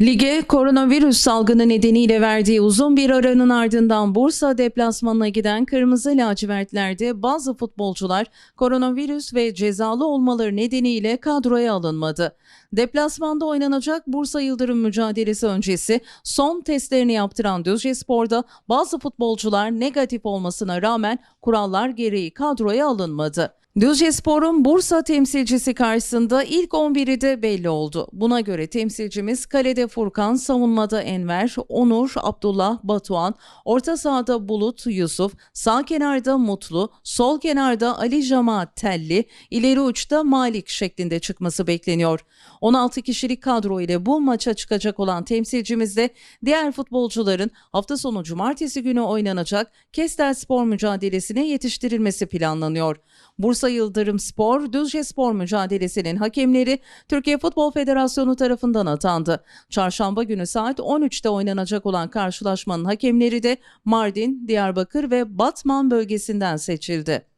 Lige koronavirüs salgını nedeniyle verdiği uzun bir aranın ardından Bursa deplasmanına giden Kırmızı Lacivertlerde bazı futbolcular koronavirüs ve cezalı olmaları nedeniyle kadroya alınmadı. Deplasmanda oynanacak Bursa Yıldırım mücadelesi öncesi son testlerini yaptıran Düzcespor'da bazı futbolcular negatif olmasına rağmen kurallar gereği kadroya alınmadı. Düzcespor'un Bursa temsilcisi karşısında ilk 11'i de belli oldu. Buna göre temsilcimiz kalede Furkan, savunmada Enver, Onur, Abdullah, Batuhan, orta sahada Bulut, Yusuf, sağ kenarda Mutlu, sol kenarda Ali Jamaat Telli, ileri uçta Malik şeklinde çıkması bekleniyor. 16 kişilik kadro ile bu maça çıkacak olan temsilcimiz de diğer futbolcuların hafta sonu cumartesi günü oynanacak Kestel Spor mücadelesine yetiştirilmesi planlanıyor. Bursa Yıldırım Spor, Düzce Spor mücadelesinin hakemleri Türkiye Futbol Federasyonu tarafından atandı. Çarşamba günü saat 13'te oynanacak olan karşılaşmanın hakemleri de Mardin, Diyarbakır ve Batman bölgesinden seçildi.